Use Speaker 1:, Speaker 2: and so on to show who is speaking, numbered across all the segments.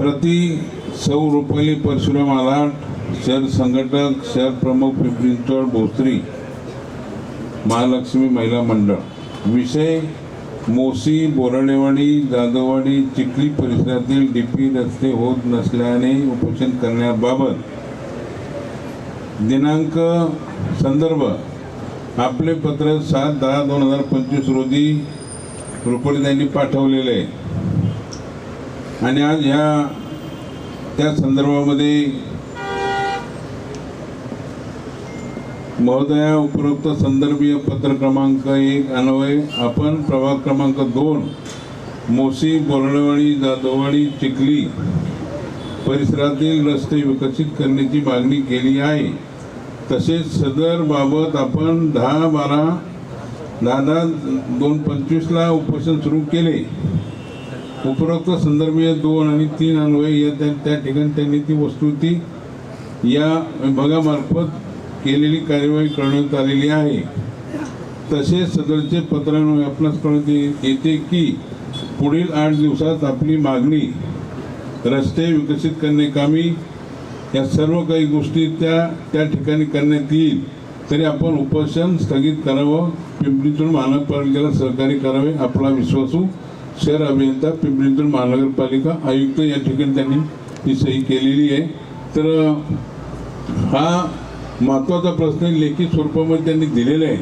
Speaker 1: प्रति सौ रुपये परशुराम आलाट शहर संघटक शहर प्रमुख पिंपरी भोसरी महालक्ष्मी महिला मंडळ। विषय मोसी बोराडेवाडी जाधववाडी चिखली परिसरातील डीपी रस्ते होत नसल्याने उपोषण करण्याबाबत दिनांक संदर्भ आपले पत्र सात दहा दोन हजार पंचवीस रोजी रुपये त्यांनी पाठवलेले. आहे आणि आज ह्या त्या संदर्भामध्ये महोदया उपरोक्त संदर्भीय पत्र क्रमांक एक अन्वय आपण प्रभाग क्रमांक दोन मोसी बोरडवाडी जाधववाडी चिखली परिसरातील रस्ते विकसित करण्याची मागणी केली आहे. तसेच सदर बाबत आपण दहा बारा दहा दहा दोन पंचवीसला उपोषण सुरू केले. उपरोक्त संदर्भीय दोन आणि तीन अन्वय या त्या त्या ठिकाणी त्यांनी ती वस्तुती या विभागामार्फत केलेली कार्यवाही करण्यात आलेली आहे. तसेच सदरचे पत्रान्वये आपणास कळण्यात येते की पुढील आठ दिवसात आपली मागणी रस्ते विकसित करण्याकामी या सर्व काही गोष्टी त्या त्या ठिकाणी करण्यात येईल. तरी आपण उपोषण स्थगित करावं पिंपरीतून महानगरपालिकेला सहकार्य करावे आपला विश्वासू शहर अभियंता पिंपरी चिंचवड महानगरपालिका आयुक्त या ठिकाणी त्यांनी ही सही केलेली आहे. तर हा महत्त्वाचा प्रश्न लेखी स्वरूपामध्ये त्यांनी दिलेला आहे.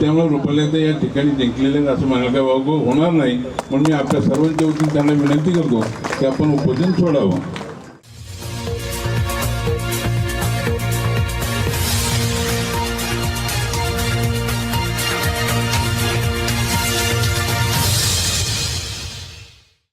Speaker 1: त्यामुळे रुपाल्या या ठिकाणी जिंकलेले असं म्हणायला काय वागू होणार नाही. म्हणून मी आपल्या सर्वांच्या वतीने त्यांना विनंती करतो की आपण उपजन सोडावं.